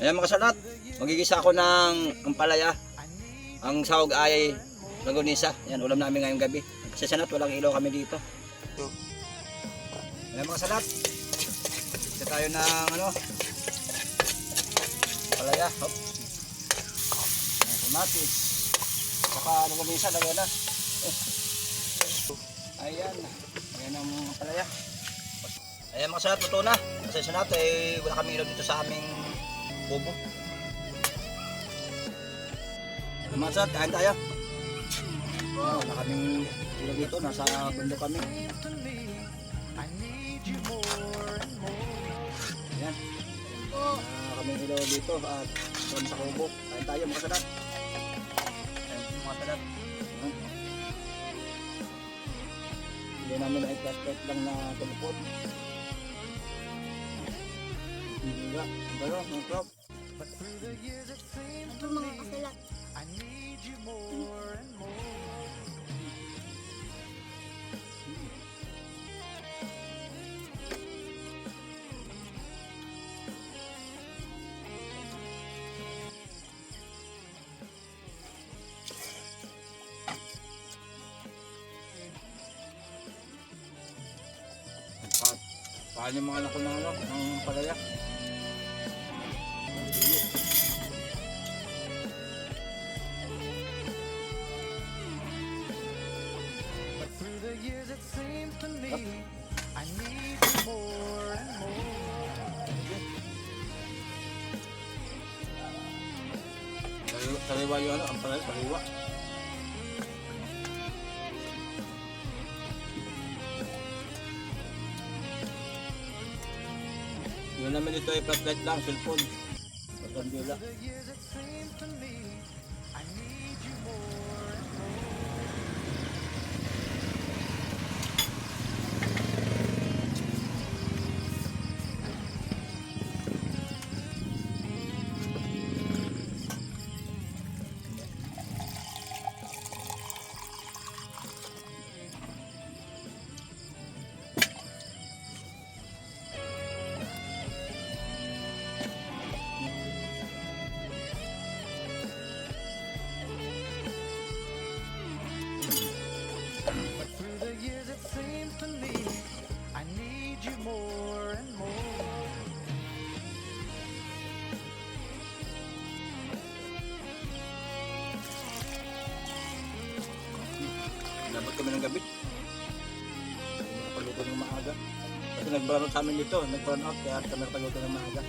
Ayan mga salat, magigisa ako ng ampalaya. Ang sahog ay lagunisa. Ayan, ulam namin ngayong gabi. Sa sanat, walang ilaw kami dito. Ayan mga salat. Isa tayo ng ano, ampalaya. Hop. Ayan, kamatis. Saka lagunisa, lagyan na. Eh. Ayan. Ayan ang ampalaya. Ayan mga salat, luto na. Sa natin, eh, wala kami ilaw dito sa aming Ayan, Mga salat, kain tayo. Oh, wala kaming ilaw dito, nasa bundok kami. Ayan. Wala kaming ilaw dito at doon sa kubo. Kain tayo mga salat. Ayan, mga salat. Ayan. Hindi namin na i-flashlight lang na telepon. Hindi nga. Pero, mga prop. Ito mga kasalat. Pa paano yung mga anak ko ng ano, ng palaya? Sariwa- Sariwa yung ano, ang palaya, sariwa. Yun naman ito ay flashlight lang, cellphone. Pagkandila. Dapat kami ng gabi. Nakapaluto ng maaga. Kasi nag-brown out sa amin. Nag-brown out kaya kami nakapaluto ng maaga.